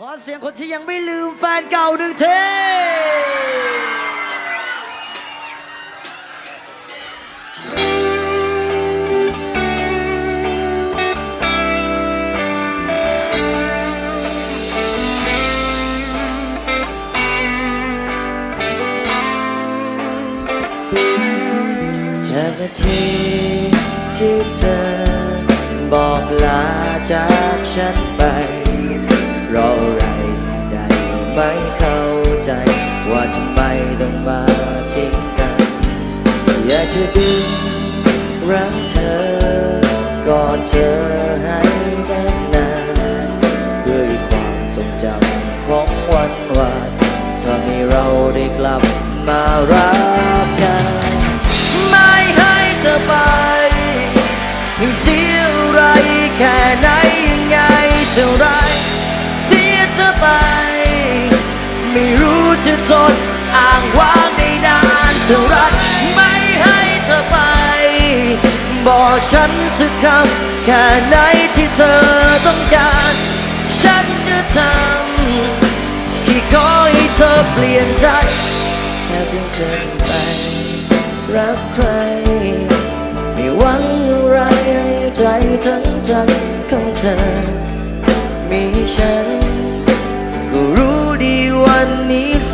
ขอเสียงคนที่ยังไม่ลืมแฟนเก่าหนึ่งเทเจอกันทีที่เธอบอกลาจากฉันไป ราะอะไรได้ไม่เข้าใจ ว่าทำไมต้องมาทิ้งกันอยากจะดึงรักเธอกอดเธอให้แน่นนานเพื่อความทรงจำของวันวานทำให้เราได้กลับมารักกันไม่ให้เธอไปเสียอะไรแค่ไหนยังไงเท่าไร จะทนอ้างว้างได้นานเท่าไรไม่ให้เธอไป บอกฉันสักคำแค่ไหนที่เธอต้องการ ฉันจะทำที่ขอให้เธอเปลี่ยนใจแค่เพียงเธอไปรักใครไม่หวัง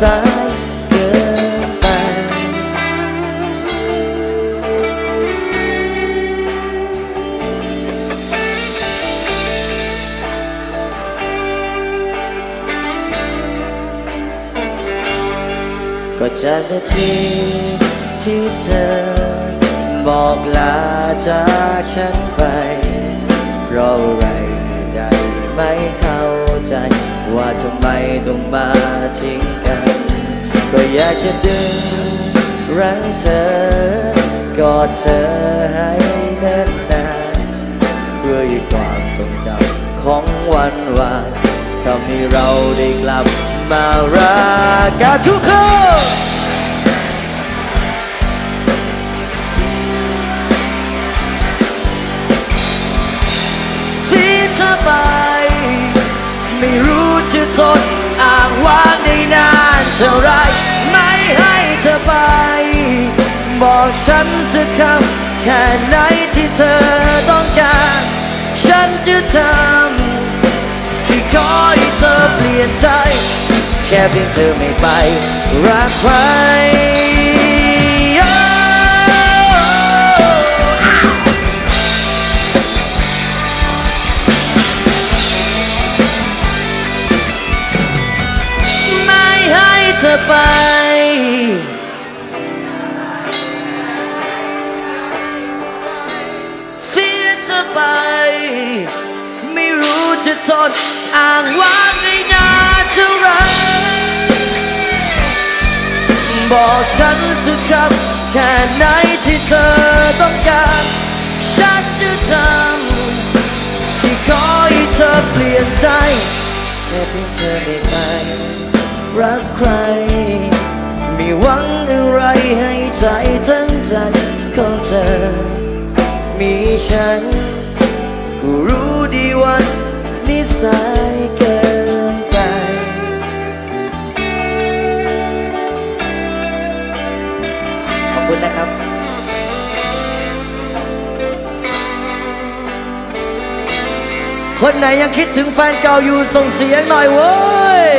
สายเกินไป ก็จากนาทีที่เธอ บอกลาจากฉันไป เพราะอะไรได้ไม่เข้า ใจ ว่าทำไมต้องมาทิ้งกัน ก็อยากจะดึงรั้งเธอกอดเธอให้แน่นนาเพื่อให้ความทรงจำของวันวานทำให้เราได้กลับมารักกันทุกคน ไม่รู้จะทนอ้างว้างได้นานเท่าไร ไม่ให้เธอไป บอกฉันสักคำแค่ไหนที่เธอต้องการ ฉันจะทำที่ขอให้เธอเปลี่ยนใจ แค่เพียงเธอไม่ไป รักใคร อไป เสียเธอไป ไม่รู้จะทนอ้างว้างได้นานเท่าไร บอกฉันสักคำแค่ไหนที่เธอต้องการ ฉันจะทำที่ขอให้เธอเปลี่ยนใจแค่เพียงเธอได้ไหม รักใครม่หวังอะไรให้ใจทั้งใจของเธอ มีฉันก็รู้ดีว่านิสัยเกินไป ขอบคุณนะครับคนไหนยังคิดถึงแฟนเก่าอยู่ส่งเสียงหน่อยเว้ย